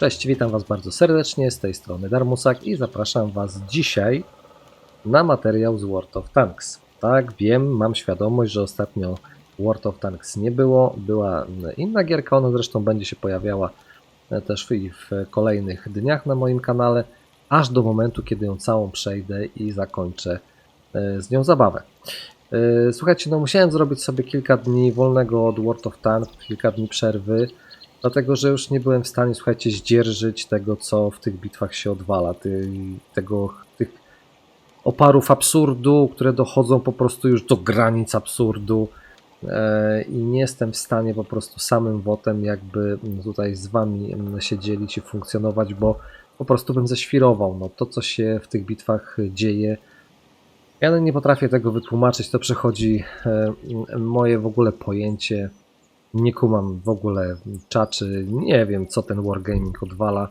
Cześć, witam Was bardzo serdecznie, z tej strony Darmusak i zapraszam Was dzisiaj na materiał z World of Tanks. Tak, wiem, mam świadomość, że ostatnio World of Tanks nie było, była inna gierka, ona zresztą będzie się pojawiała e, też w kolejnych dniach na moim kanale, aż do momentu, kiedy ją całą przejdę i zakończę e, z nią zabawę. E, Słuchajcie, no musiałem zrobić sobie kilka dni wolnego od World of Tanks, kilka dni przerwy, Dlatego, że już nie byłem w stanie, słuchajcie, zdzierżyć tego, co w tych bitwach się odwala. Ty, tego, tych oparów absurdu, które dochodzą po prostu już do granic absurdu. E, I nie jestem w stanie po prostu samym wotem jakby tutaj z wami się dzielić i funkcjonować, bo po prostu bym ześwirował. No, to, co się w tych bitwach dzieje, ja nie potrafię tego wytłumaczyć. To przechodzi e, moje w ogóle pojęcie. Nie kumam w ogóle czaczy, nie wiem co ten wargaming odwala.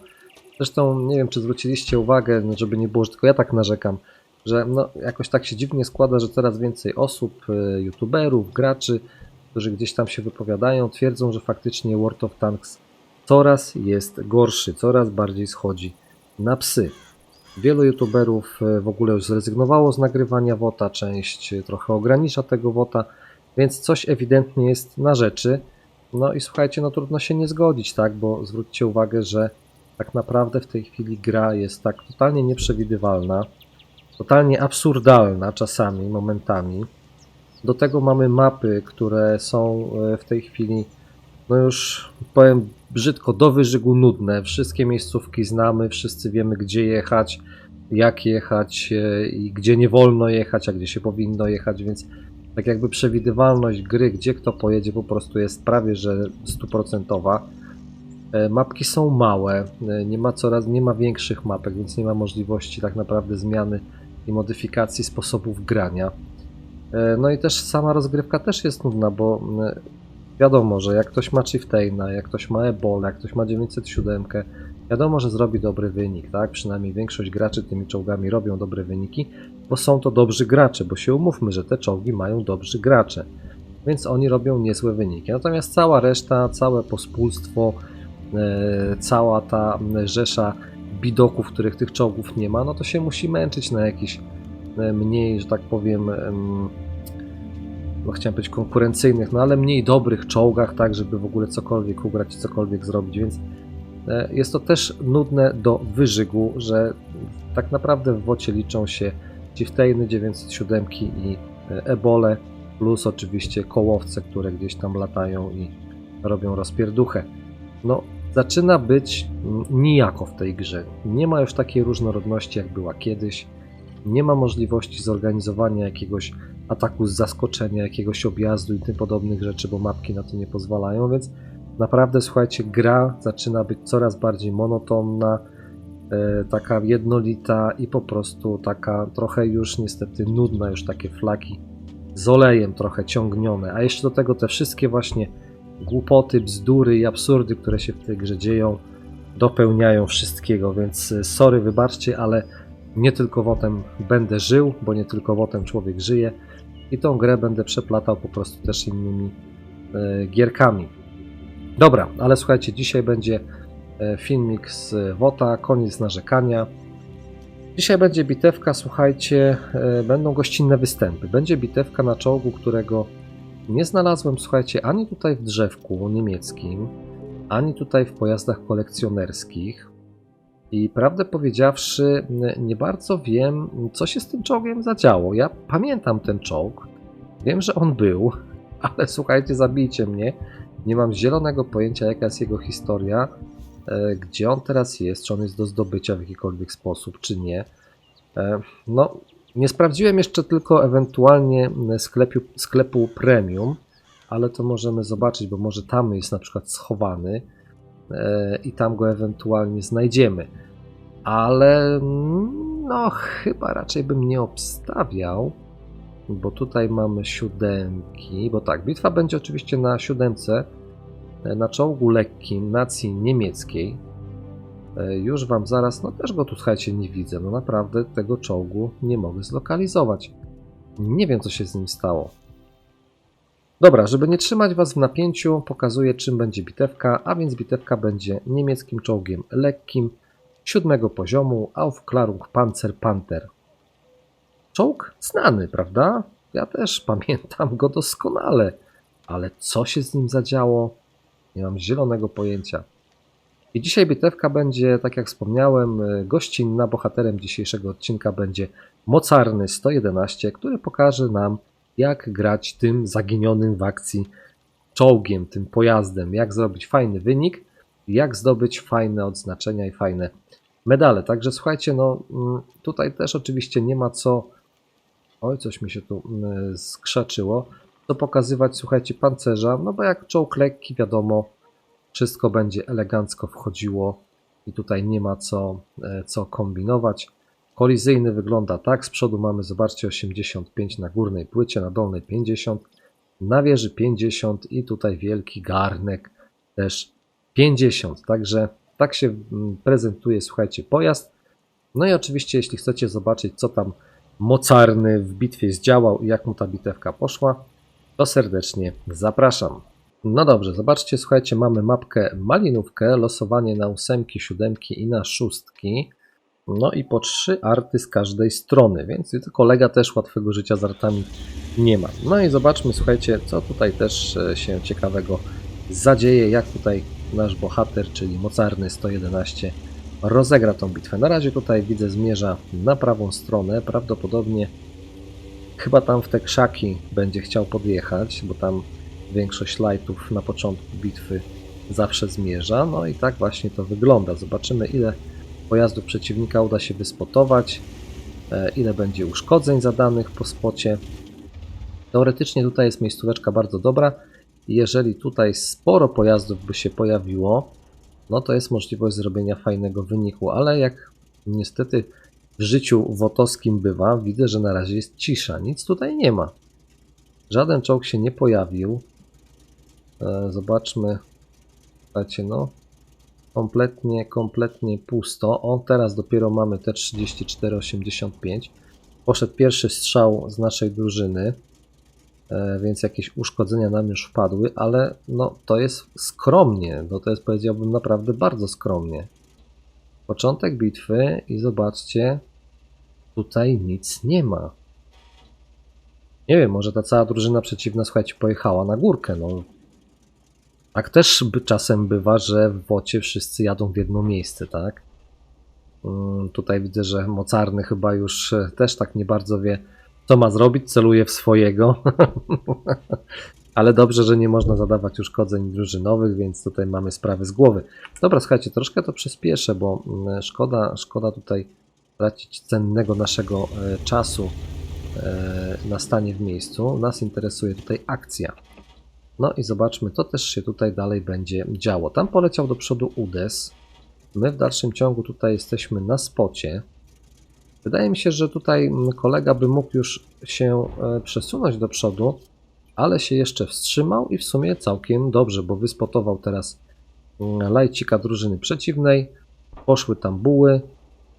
Zresztą nie wiem czy zwróciliście uwagę, żeby nie było, że tylko ja tak narzekam, że no jakoś tak się dziwnie składa, że coraz więcej osób, y, youtuberów, graczy, którzy gdzieś tam się wypowiadają, twierdzą, że faktycznie World of Tanks coraz jest gorszy, coraz bardziej schodzi na psy. Wielu youtuberów y, w ogóle już zrezygnowało z nagrywania WOTA, część trochę ogranicza tego WOTA, więc coś ewidentnie jest na rzeczy. No i słuchajcie, no trudno się nie zgodzić, tak? Bo zwróćcie uwagę, że tak naprawdę w tej chwili gra jest tak totalnie nieprzewidywalna, totalnie absurdalna czasami, momentami. Do tego mamy mapy, które są e, w tej chwili, no już powiem brzydko, do wyżygu nudne. Wszystkie miejscówki znamy, wszyscy wiemy, gdzie jechać, jak jechać e, i gdzie nie wolno jechać, a gdzie się powinno jechać, więc tak jakby przewidywalność gry, gdzie kto pojedzie, po prostu jest prawie że stuprocentowa. E, Mapki są małe, e, nie ma coraz nie ma większych mapek, więc nie ma możliwości tak naprawdę zmiany i modyfikacji sposobów grania. E, No i też sama rozgrywka też jest nudna, bo wiadomo, że jak ktoś ma Chieftaina, jak ktoś ma Ebola, jak ktoś ma 907, wiadomo, że zrobi dobry wynik, tak? Przynajmniej większość graczy tymi czołgami robią dobre wyniki, bo są to dobrzy gracze, bo się umówmy, że te czołgi mają dobrzy gracze, więc oni robią niezłe wyniki. Natomiast cała reszta, całe pospólstwo, e, cała ta rzesza bidoków, których tych czołgów nie ma, no to się musi męczyć na jakiś e, mniej, że tak powiem, em, no chciałem powiedzieć konkurencyjnych, no ale mniej dobrych czołgach, tak, żeby w ogóle cokolwiek ugrać, cokolwiek zrobić, więc jest to też nudne do wyżygu, że tak naprawdę w wocie liczą się Chieftainy 907 i e, ebole, plus oczywiście kołowce, które gdzieś tam latają i robią rozpierduchę. No, zaczyna być mm, nijako w tej grze. Nie ma już takiej różnorodności, jak była kiedyś. Nie ma możliwości zorganizowania jakiegoś ataku z zaskoczenia, jakiegoś objazdu i tym podobnych rzeczy, bo mapki na to nie pozwalają, więc naprawdę słuchajcie, gra zaczyna być coraz bardziej monotonna, e, taka jednolita i po prostu taka trochę już niestety nudna, już takie flaki z olejem trochę ciągnione, a jeszcze do tego te wszystkie właśnie głupoty, bzdury i absurdy, które się w tej grze dzieją, dopełniają wszystkiego, więc e, sorry, wybaczcie, ale nie tylko wotem będę żył, bo nie tylko wotem człowiek żyje i tą grę będę przeplatał po prostu też innymi e, gierkami. Dobra, ale słuchajcie, dzisiaj będzie e, filmik z WOTA, koniec narzekania. Dzisiaj będzie bitewka, słuchajcie, e, będą gościnne występy. Będzie bitewka na czołgu, którego nie znalazłem, słuchajcie, ani tutaj w drzewku niemieckim, ani tutaj w pojazdach kolekcjonerskich. I prawdę powiedziawszy, nie bardzo wiem, co się z tym czołgiem zadziało. Ja pamiętam ten czołg, wiem, że on był, ale słuchajcie, zabijcie mnie. Nie mam zielonego pojęcia, jaka jest jego historia, e, gdzie on teraz jest, czy on jest do zdobycia w jakikolwiek sposób, czy nie. E, No, nie sprawdziłem jeszcze tylko ewentualnie sklepu, sklepu premium, ale to możemy zobaczyć, bo może tam jest na przykład schowany e, i tam go ewentualnie znajdziemy. Ale no, chyba raczej bym nie obstawiał, bo tutaj mamy siódemki. Bo tak, bitwa będzie oczywiście na siódemce, na czołgu lekkim nacji niemieckiej. E, Już wam zaraz, no też go tu słuchajcie nie widzę. No naprawdę tego czołgu nie mogę zlokalizować. Nie wiem co się z nim stało. Dobra, żeby nie trzymać Was w napięciu, pokazuję czym będzie bitewka, a więc bitewka będzie niemieckim czołgiem lekkim, siódmego poziomu, Aufklärung Panzer Panther. Czołg znany, prawda? Ja też pamiętam go doskonale, ale co się z nim zadziało? Nie mam zielonego pojęcia. I dzisiaj bitewka będzie, tak jak wspomniałem, y, gościnna. Bohaterem dzisiejszego odcinka będzie mocarny 111, który pokaże nam, jak grać tym zaginionym w akcji czołgiem, tym pojazdem, jak zrobić fajny wynik, jak zdobyć fajne odznaczenia i fajne medale. Także słuchajcie, no mm, tutaj też oczywiście nie ma co. Oj, coś mi się tu mm, skrzaczyło. To pokazywać, słuchajcie, pancerza, no bo jak czołg lekki, wiadomo, wszystko będzie elegancko wchodziło i tutaj nie ma co, e, co kombinować. Kolizyjny wygląda tak, z przodu mamy, zobaczcie, 85 na górnej płycie, na dolnej 50, na wieży 50 i tutaj wielki garnek też 50. Także tak się mm, prezentuje, słuchajcie, pojazd. No i oczywiście, jeśli chcecie zobaczyć, co tam mocarny w bitwie zdziałał i jak mu ta bitewka poszła, to serdecznie zapraszam. No dobrze, zobaczcie, słuchajcie, mamy mapkę malinówkę, losowanie na ósemki, siódemki i na szóstki. No i po trzy arty z każdej strony, więc kolega też łatwego życia z artami nie ma. No i zobaczmy, słuchajcie, co tutaj też e, się ciekawego zadzieje, jak tutaj nasz bohater, czyli mocarny 111 rozegra tą bitwę. Na razie tutaj widzę zmierza na prawą stronę, prawdopodobnie chyba tam w te krzaki będzie chciał podjechać, bo tam większość lightów na początku bitwy zawsze zmierza. No i tak właśnie to wygląda. Zobaczymy ile pojazdów przeciwnika uda się wyspotować, e, ile będzie uszkodzeń zadanych po spocie. Teoretycznie tutaj jest miejscóweczka bardzo dobra. Jeżeli tutaj sporo pojazdów by się pojawiło, no to jest możliwość zrobienia fajnego wyniku, ale jak niestety w życiu wotowskim bywa, widzę, że na razie jest cisza. Nic tutaj nie ma. Żaden czołg się nie pojawił. E, Zobaczmy. Słuchajcie, no. Kompletnie, kompletnie pusto. O, teraz dopiero mamy te 34,85. Poszedł pierwszy strzał z naszej drużyny, e, więc jakieś uszkodzenia nam już wpadły, ale no to jest skromnie. No to jest powiedziałbym naprawdę bardzo skromnie. Początek bitwy i zobaczcie, tutaj nic nie ma. Nie wiem, może ta cała drużyna przeciwna, słuchajcie, pojechała na górkę. No, tak też by czasem bywa, że w wocie wszyscy jadą w jedno miejsce, tak? Mm, Tutaj widzę, że mocarny chyba już e, też tak nie bardzo wie, co ma zrobić, celuje w swojego. Ale dobrze, że nie można zadawać uszkodzeń drużynowych, więc tutaj mamy sprawy z głowy. Dobra, słuchajcie, troszkę to przyspieszę, bo mm, szkoda, szkoda tutaj tracić cennego naszego e, czasu e, na stanie w miejscu. Nas interesuje tutaj akcja. No i zobaczmy, to też się tutaj dalej będzie działo. Tam poleciał do przodu Udes. My w dalszym ciągu tutaj jesteśmy na spocie. Wydaje mi się, że tutaj kolega by mógł już się e, przesunąć do przodu, ale się jeszcze wstrzymał i w sumie całkiem dobrze, bo wyspotował teraz mm, lajcika drużyny przeciwnej. Poszły tam buły.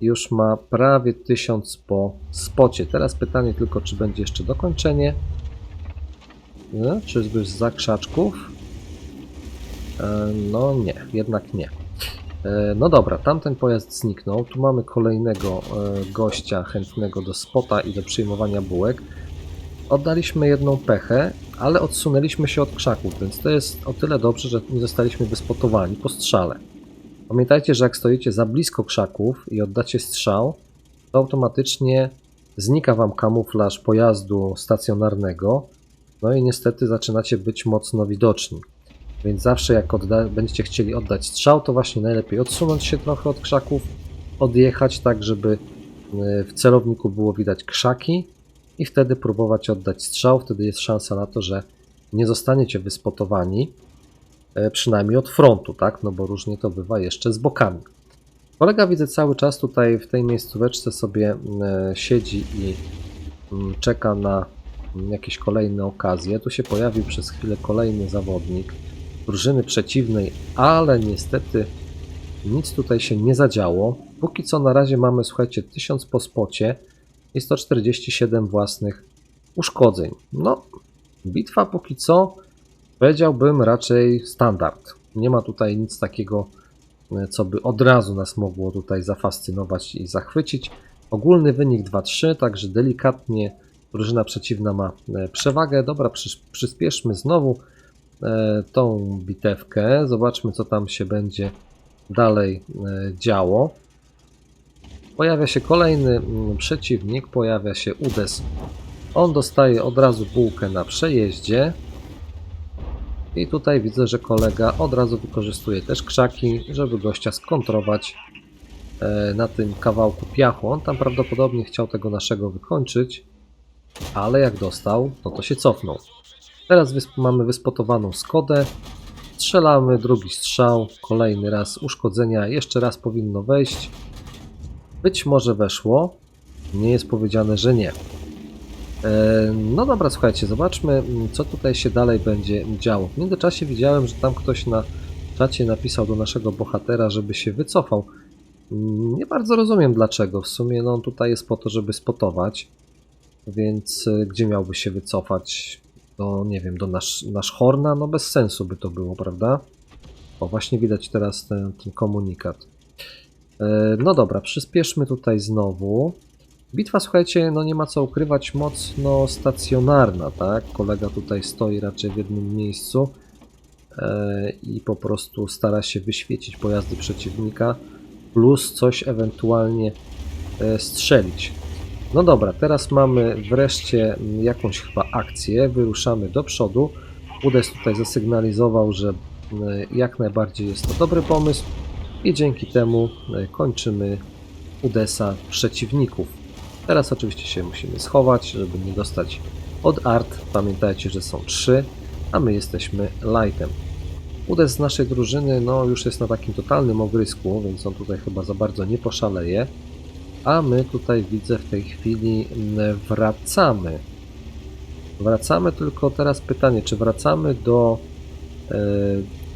Już ma prawie 1000 po spocie. Teraz pytanie tylko, czy będzie jeszcze dokończenie. Nie? Czyżby z krzaczków? E, No nie, jednak nie. E, No dobra, tamten pojazd zniknął. Tu mamy kolejnego gościa chętnego do spota i do przyjmowania bułek. Oddaliśmy jedną pechę, ale odsunęliśmy się od krzaków, więc to jest o tyle dobrze, że nie zostaliśmy wyspotowani po strzale. Pamiętajcie, że jak stoicie za blisko krzaków i oddacie strzał, to automatycznie znika wam kamuflaż pojazdu stacjonarnego, no i niestety zaczynacie być mocno widoczni. Więc zawsze jak będziecie chcieli oddać strzał, to właśnie najlepiej odsunąć się trochę od krzaków, odjechać tak, żeby y, w celowniku było widać krzaki i wtedy próbować oddać strzał. Wtedy jest szansa na to, że nie zostaniecie wyspotowani, przynajmniej od frontu, tak? No bo różnie to bywa jeszcze z bokami. Kolega widzę cały czas tutaj w tej miejscóweczce sobie e, siedzi i czeka na jakieś kolejne okazje. Tu się pojawił przez chwilę kolejny zawodnik drużyny przeciwnej, ale niestety nic tutaj się nie zadziało. Póki co na razie mamy, słuchajcie, 1000 po spocie i 147 własnych uszkodzeń. No, Bitwa póki co powiedziałbym raczej standard. Nie ma tutaj nic takiego, e, co by od razu nas mogło tutaj zafascynować i zachwycić. Ogólny wynik 2-3, także delikatnie drużyna przeciwna ma e, przewagę. Dobra, przyspieszmy znowu e, tą bitewkę. Zobaczmy, co tam się będzie dalej działo. Pojawia się kolejny przeciwnik, pojawia się Udes. On dostaje od razu bułkę na przejeździe. I tutaj widzę, że kolega od razu wykorzystuje też krzaki, żeby gościa skontrować e, na tym kawałku piachu. On tam prawdopodobnie chciał tego naszego wykończyć, ale jak dostał, no to się cofnął. Teraz wysp mamy wyspotowaną Skodę. Strzelamy, drugi strzał, kolejny raz uszkodzenia, jeszcze raz powinno wejść. Być może weszło, nie jest powiedziane, że nie. E, No dobra, słuchajcie, zobaczmy, m, co tutaj się dalej będzie działo. W międzyczasie widziałem, że tam ktoś na czacie napisał do naszego bohatera, żeby się wycofał. Mm, Nie bardzo rozumiem dlaczego. W sumie no, on tutaj jest po to, żeby spotować, więc e, gdzie miałby się wycofać? Do, nie wiem, do nasz, nasz Horna? No bez sensu by to było, prawda? O, właśnie widać teraz ten, ten komunikat. E, No dobra, przyspieszmy tutaj znowu. Bitwa, słuchajcie, no nie ma co ukrywać, mocno stacjonarna, tak? Kolega tutaj stoi raczej w jednym miejscu e, i po prostu stara się wyświecić pojazdy przeciwnika, plus coś ewentualnie e, strzelić. No dobra, teraz mamy wreszcie jakąś chyba akcję, wyruszamy do przodu. Udes tutaj zasygnalizował, że mm, jak najbardziej jest to dobry pomysł i dzięki temu e, kończymy Udesa przeciwników. Teraz oczywiście się musimy schować, żeby nie dostać od art. Pamiętajcie, że są trzy, a my jesteśmy lightem. Udes z naszej drużyny no, już jest na takim totalnym ogrysku, więc on tutaj chyba za bardzo nie poszaleje. A my tutaj widzę w tej chwili wracamy. Wracamy, tylko teraz pytanie, czy wracamy do e,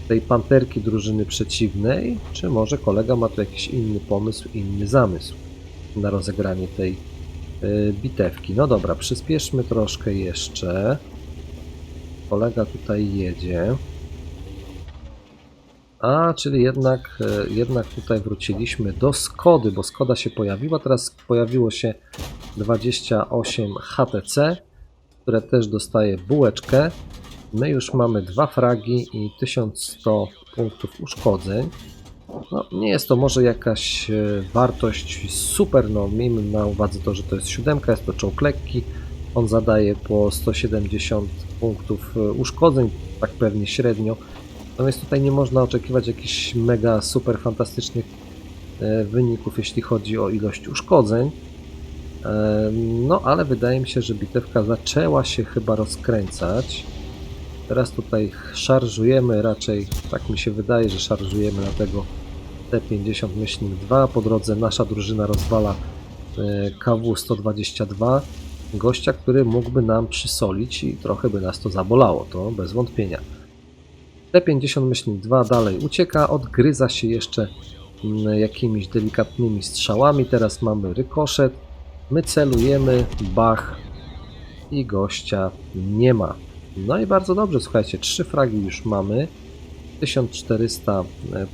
tej panterki drużyny przeciwnej, czy może kolega ma tu jakiś inny pomysł, inny zamysł na rozegranie tej bitewki. No dobra, przyspieszmy troszkę jeszcze. Kolega tutaj jedzie. A, czyli jednak, e, jednak tutaj wróciliśmy do Skody, bo Skoda się pojawiła. Teraz pojawiło się 28 HTC, które też dostaje bułeczkę. My już mamy dwa fragi i 1100 punktów uszkodzeń. No, nie jest to może jakaś e, wartość super, no miejmy na uwadze to, że to jest siódemka, jest to czołg lekki. On zadaje po 170 punktów e, uszkodzeń, tak pewnie średnio. Natomiast tutaj nie można oczekiwać jakichś mega super fantastycznych e, wyników, jeśli chodzi o ilość uszkodzeń. No, ale wydaje mi się, że bitewka zaczęła się chyba rozkręcać. Teraz tutaj szarżujemy, raczej tak mi się wydaje, że szarżujemy na tego T50 myślnik 2. Po drodze nasza drużyna rozwala e, KW-122, gościa, który mógłby nam przysolić i trochę by nas to zabolało, to bez wątpienia. T50 myślnik 2 dalej ucieka, odgryza się jeszcze mm, jakimiś delikatnymi strzałami. Teraz mamy rykoszet, my celujemy, bach i gościa nie ma. No i bardzo dobrze, słuchajcie, trzy fragi już mamy, 1400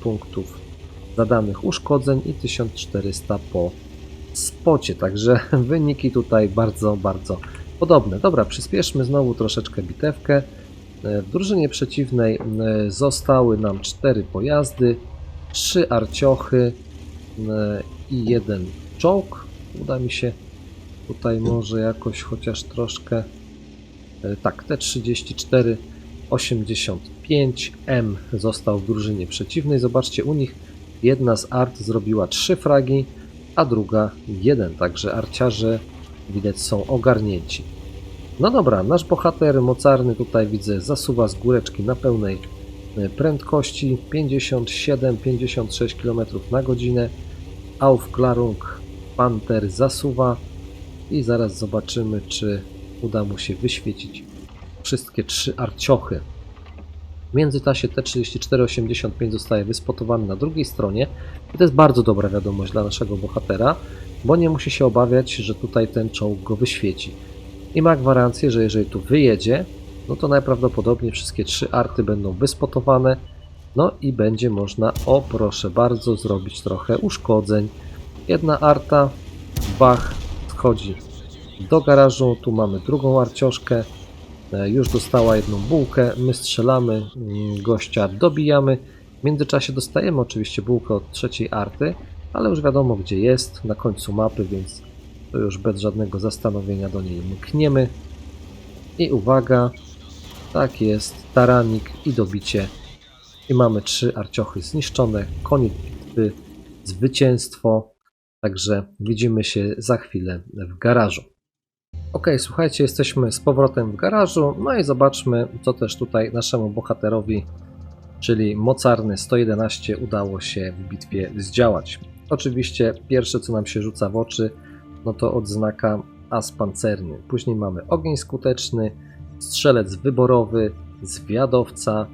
punktów zadanych uszkodzeń i 1400 po spocie, także wyniki tutaj bardzo, bardzo podobne. Dobra, przyspieszmy znowu troszeczkę bitewkę. E, W drużynie przeciwnej e, zostały nam cztery pojazdy, trzy arciochy e, i jeden czołg. Uda mi się tutaj może jakoś chociaż troszkę. Tak, T34 85 M został w drużynie przeciwnej. Zobaczcie, u nich jedna z art zrobiła trzy fragi, a druga jeden, także arciarze widać są ogarnięci. No dobra, nasz bohater mocarny tutaj widzę zasuwa z góreczki na pełnej e, prędkości 57-56 km na godzinę. Aufklarung Panther zasuwa i zaraz zobaczymy, czy uda mu się wyświecić wszystkie trzy arciochy. W międzyczasie T3485 zostaje wyspotowany na drugiej stronie i to jest bardzo dobra wiadomość dla naszego bohatera, bo nie musi się obawiać, że tutaj ten czołg go wyświeci. I ma gwarancję, że jeżeli tu wyjedzie, no to najprawdopodobniej wszystkie trzy arty będą wyspotowane. No i będzie można, o proszę bardzo, zrobić trochę uszkodzeń. Jedna arta, bach, wchodzi do garażu. Tu mamy drugą arcioszkę. E, Już dostała jedną bułkę. My strzelamy, mm, gościa dobijamy. W międzyczasie dostajemy oczywiście bułkę od trzeciej arty, ale już wiadomo gdzie jest, na końcu mapy, więc to już bez żadnego zastanowienia do niej mkniemy. I uwaga, tak jest, taranik i dobicie. I mamy trzy arciochy zniszczone, koniec bitwy, zwycięstwo. Także widzimy się za chwilę w garażu. Ok, słuchajcie, jesteśmy z powrotem w garażu. No i zobaczmy, co też tutaj naszemu bohaterowi, czyli mocarny 111, udało się w bitwie zdziałać. Oczywiście pierwsze, co nam się rzuca w oczy, no to odznaka as pancerny. Później mamy ogień skuteczny, strzelec wyborowy, zwiadowca,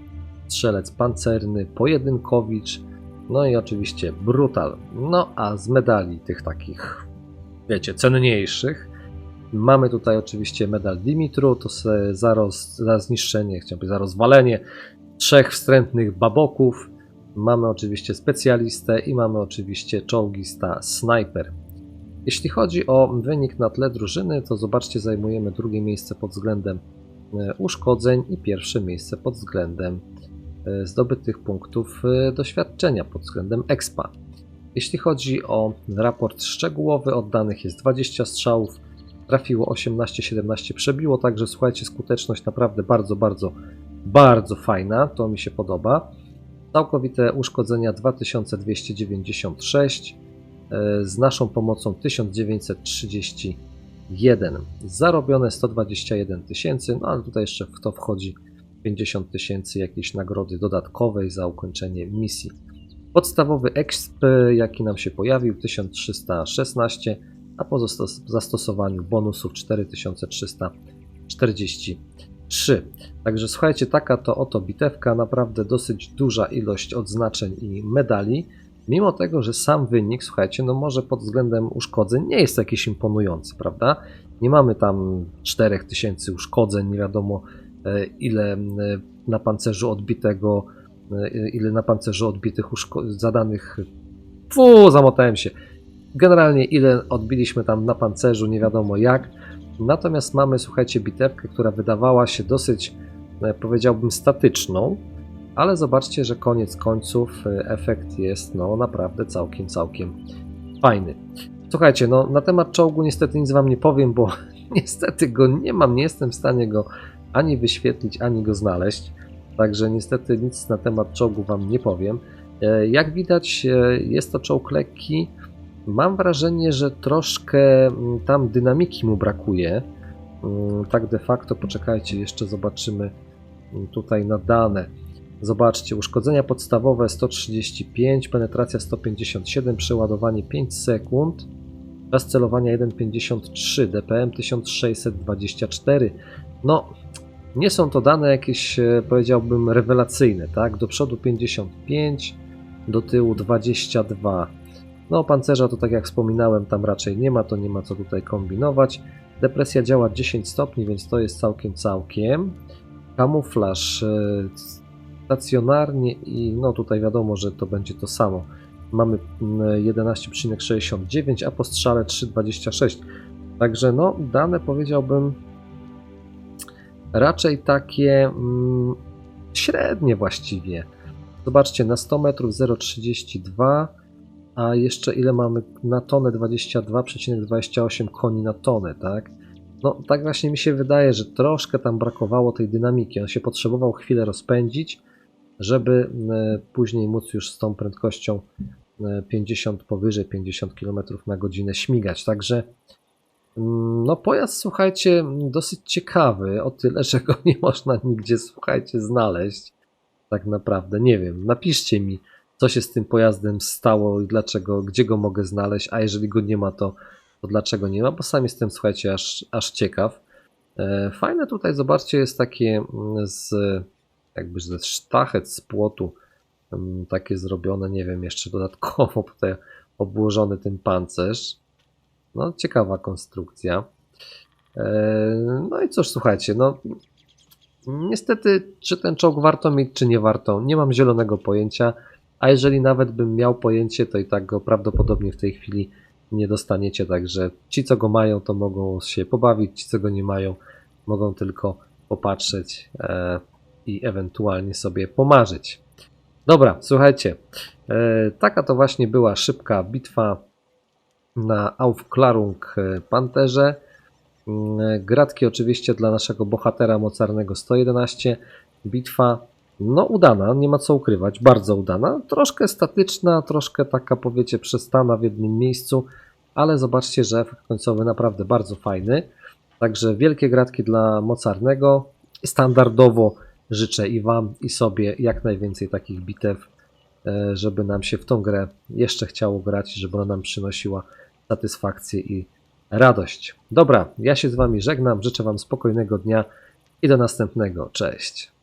strzelec pancerny, pojedynkowicz, no i oczywiście brutal. No a z medali tych takich, wiecie, cenniejszych, mamy tutaj oczywiście medal Dimitru, to za, roz, za zniszczenie, chciałbym za rozwalenie trzech wstrętnych baboków. Mamy oczywiście specjalistę i mamy oczywiście czołgista sniper. Jeśli chodzi o wynik na tle drużyny, to zobaczcie, zajmujemy drugie miejsce pod względem e, uszkodzeń i pierwsze miejsce pod względem e, zdobytych punktów e, doświadczenia, pod względem expa. Jeśli chodzi o raport szczegółowy, oddanych jest 20 strzałów, trafiło 18-17, przebiło, także słuchajcie, skuteczność naprawdę bardzo, bardzo, bardzo fajna, to mi się podoba. Całkowite uszkodzenia 2296, e, z naszą pomocą 1931, zarobione 121 tysięcy, no ale tutaj jeszcze w to wchodzi 50 tysięcy jakiejś nagrody dodatkowej za ukończenie misji. Podstawowy exp, jaki nam się pojawił, 1316, a po zastos- zastosowaniu bonusów 4343. Także słuchajcie, taka to oto bitewka, naprawdę dosyć duża ilość odznaczeń i medali. Mimo tego, że sam wynik, słuchajcie, no może pod względem uszkodzeń nie jest jakiś imponujący, prawda? Nie mamy tam 4000 uszkodzeń, nie wiadomo e, ile e, na pancerzu odbitego, e, ile na pancerzu odbitych zadanych. Fu, zamotałem się. Generalnie ile odbiliśmy tam na pancerzu, nie wiadomo jak. Natomiast mamy, słuchajcie, bitewkę, która wydawała się dosyć, e, powiedziałbym, statyczną, ale zobaczcie, że koniec końców e, efekt jest no naprawdę całkiem, całkiem fajny. Słuchajcie, no na temat czołgu niestety nic wam nie powiem, bo niestety go nie mam, nie jestem w stanie go ani wyświetlić, ani go znaleźć. Także niestety nic na temat czołgu wam nie powiem. E, Jak widać, jest to czołg lekki. Mam wrażenie, że troszkę mm, tam dynamiki mu brakuje. Mm, Tak de facto, poczekajcie, jeszcze zobaczymy mm, tutaj na dane. Zobaczcie, uszkodzenia podstawowe 135, penetracja 157, przeładowanie 5 sekund, czas celowania 1,53, DPM 1624. No, nie są to dane jakieś, e, powiedziałbym, rewelacyjne, tak? Do przodu 55, do tyłu 22. No, pancerza to tak jak wspominałem, tam raczej nie ma, to nie ma co tutaj kombinować. Depresja działa 10 stopni, więc to jest całkiem, całkiem. Kamuflaż e, stacjonarnie i no tutaj wiadomo, że to będzie to samo. Mamy mm, 11,69, a po strzale 3,26. Także no, dane powiedziałbym raczej takie mm, średnie właściwie. Zobaczcie, na 100 metrów 0,32, a jeszcze ile mamy na tonę 22,28 koni na tonę, tak? No, tak właśnie mi się wydaje, że troszkę tam brakowało tej dynamiki. On się potrzebował chwilę rozpędzić, żeby później móc już z tą prędkością e, 50 powyżej 50 km na godzinę śmigać. Także no pojazd, słuchajcie, dosyć ciekawy, o tyle, że go nie można nigdzie, słuchajcie, znaleźć. Tak naprawdę, nie wiem, napiszcie mi, co się z tym pojazdem stało i dlaczego, gdzie go mogę znaleźć, a jeżeli go nie ma, to, to dlaczego nie ma, bo sam jestem, słuchajcie, aż, aż ciekaw. E, Fajne tutaj, zobaczcie, jest takie mm, z jakby ze sztachet z płotu, mm, takie zrobione, nie wiem, jeszcze dodatkowo tutaj obłożony tym pancerz. No, ciekawa konstrukcja. E, No i cóż, słuchajcie, no Niestety, czy ten czołg warto mieć, czy nie warto, nie mam zielonego pojęcia, a jeżeli nawet bym miał pojęcie, to i tak go prawdopodobnie w tej chwili nie dostaniecie, także ci, co go mają, to mogą się pobawić, ci, co go nie mają, mogą tylko popatrzeć e, i ewentualnie sobie pomarzyć. Dobra, słuchajcie, e, taka to właśnie była szybka bitwa na Aufklärung e, Panterze. Mm, Gratki oczywiście dla naszego bohatera mocarnego 111. Bitwa no udana, nie ma co ukrywać, bardzo udana. Troszkę statyczna, troszkę taka powiecie przestana w jednym miejscu, ale zobaczcie, że efekt końcowy naprawdę bardzo fajny. Także wielkie gratki dla mocarnego. Standardowo życzę i Wam, i sobie jak najwięcej takich bitew, e, żeby nam się w tą grę jeszcze chciało grać, żeby ona nam przynosiła satysfakcję i radość. Dobra, ja się z Wami żegnam, życzę Wam spokojnego dnia i do następnego. Cześć.